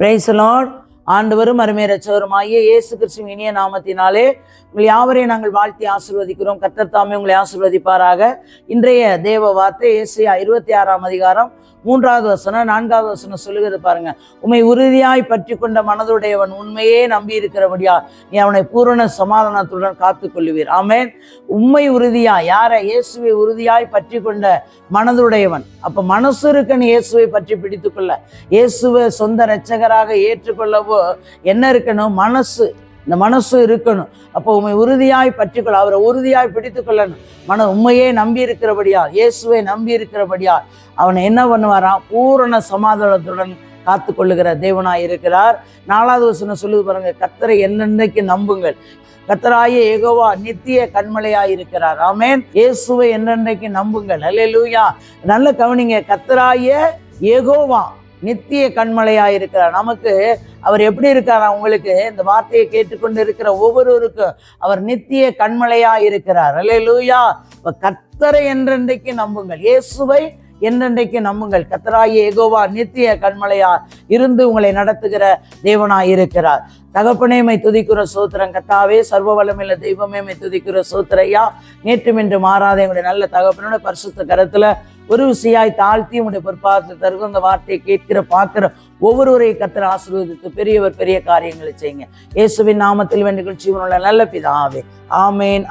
பிரைசலாட் ஆண்டவரும் அருமை ரச்சவருமாகிய இயேசு கிறிஸ்துவின் இனிய நாமத்தினாலே உங்கள் யாவரையும் நாங்கள் வாழ்த்தி ஆசீர்வதிக்கிறோம். கத்தர்த்தாமே உங்களை ஆசிர்வதிப்பாராக. இன்றைய தேவ வார்த்தை இயேசுயா இருபத்தி ஆறாம் அதிகாரம் மூன்றாவது வசனம் நான்காவது வசனம் சொல்லுகிறது பாருங்க. உண்மை உறுதியாய் பற்றி கொண்ட மனதுடையவன் உண்மையே நம்பி இருக்கிறபடியா நீ அவனை பூரண சமாதானத்துடன் காத்து கொள்ளுவீர் ஆமென். உண்மை உறுதியா? யாரை? இயேசுவை உறுதியாய் பற்றி கொண்ட மனதுடையவன். அப்ப மனசு இருக்குன்னு இயேசுவை பற்றி பிடித்துக்கொள்ள. இயேசுவை சொந்த இரட்சகராக ஏற்றுக்கொள்ளவோ என்ன இருக்கணும்? மனசு. இந்த மனசு இருக்கணும். அப்போ உண்மை உறுதியாய் பற்றிக்கொள்ள அவரை உறுதியாய் பிடித்து கொள்ளணும். மன உண்மையே நம்பி இருக்கிறபடியால் இயேசுவை நம்பி இருக்கிறபடியால் அவனை என்ன பண்ணுவாராம்? பூரண சமாதானத்துடன் காத்து கொள்ளுகிற தேவனாய் இருக்கிறார். நாலாவது வசனம் சொல்லுது பாருங்க கத்தரை என்னென்னைக்கு நம்புங்கள்? கத்தராய ஏகோவா நித்திய கண்மலையாய் இருக்கிறார். ஆமேன். இயேசுவை என்னென்னைக்கு நம்புங்கள்? அல்ல லூயா நல்ல கவனிங்க. கத்தராய ஏகோவா நித்திய கண்மலையாக இருக்கிறார் நமக்கு அவர் எப்படி இருக்கார்? உங்களுக்கு இந்த வார்த்தையை கேட்டுக்கொண்டு இருக்கிற ஒவ்வொருவருக்கும் அவர் நித்திய கண்மலையாய் இருக்கிறார் அல்லேலூயா. இப்ப கத்தரை என்றென்றைக்கு நம்புங்கள். இயேசுவை என்றென்றைக்கு நம்புங்கள். கத்தராய ஏகோவா நித்திய கண்மலையா இருந்து உங்களை நடத்துகிற தேவனாய் இருக்கிறார் தகப்பனேமை துதிக்கிற சூத்திரம். கத்தாவே சர்வ வளமில்ல தெய்வமேமை துதிக்கிற சூத்திரையா. நேற்றும் என்று மாறாத எங்களுடைய நல்ல தகப்பனோட பரிசுத்த கருத்துல ஒரு விசையாய் தாழ்த்தி உடைய பொறுப்பாக தருகிற அந்த வார்த்தையை கேட்கிற பார்க்கிற ஒவ்வொருவரையும் கத்திர ஆசீர்வதித்து பெரியவர் பெரிய காரியங்களை செய்யுங்க. இயேசுவின் நாமத்தில் வென்று ஜீவனுள்ள நல்ல பிதாவே. ஆமேன்.